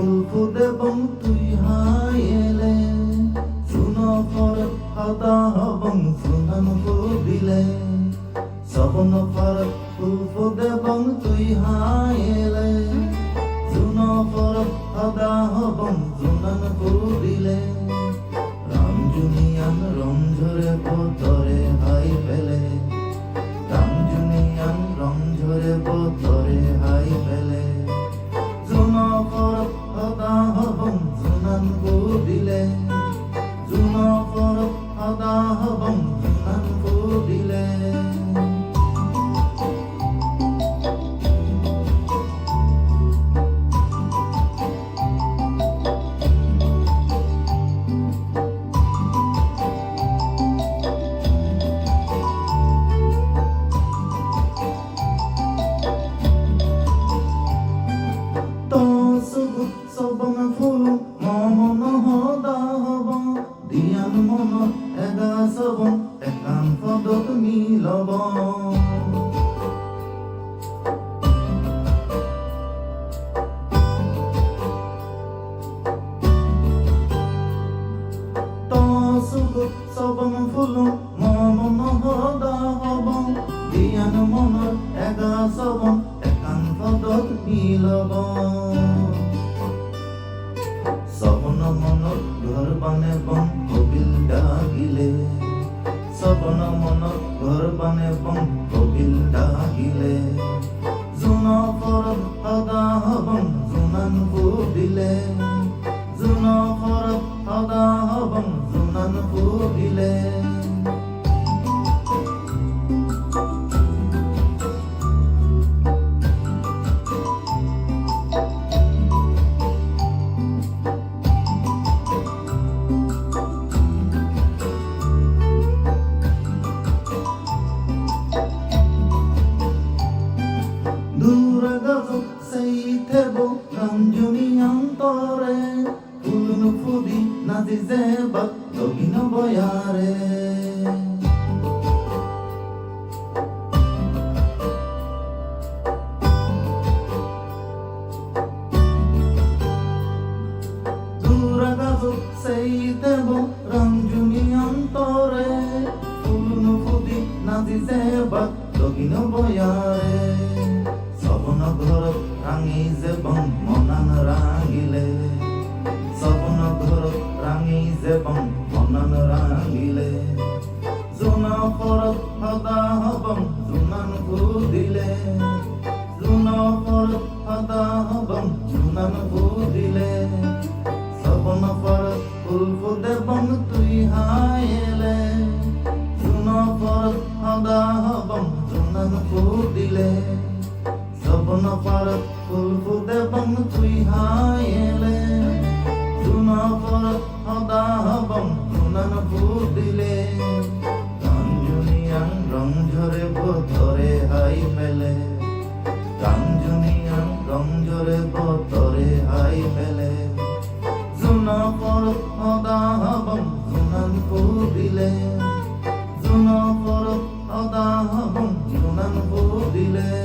ফুল ফুটবং তুই হাইলে শুন ফর হাতা হবং, শুনন ফুদিলে সপন ফর ফুল ফুটবং তুই হাইলে শুন ফর হাতা হবং, শুনন ফুদিলে রামজুনিয়ান রমঝরে পতরে হাই পেলে রামজুনিয়ান রমঝরে পতরে হাই এগা সবন একান পদত মিলব ফুল মমন হব দিয়ান মন এগা সবন একান পদত মিলব সবন মন ঘর বানে বন বন মনত ঘৰ বানে বং গোবিন্দ আহিলে জোন পৰত সদা হবং জোনান কোবিলে জোন পৰত সদা হবং জোনান কোবিলে fudi nazizeba dogino boyare Duragazo seitebo ranjuni antore Ulun fudi nazizeba dogino boyare সপন ঘর রাঙি যে সপন ফরত ফুলফ দেবং তুই হাইলে। জুনা পর সদা হব জুনান দিলে সবন পারত ফুলফ বন তুই হাইলে। জুন পর সদা হবং জুনান দিলে পরক অদাহবম নুনান কবিলে জুন পরক অদাহবম নুনান কবিলে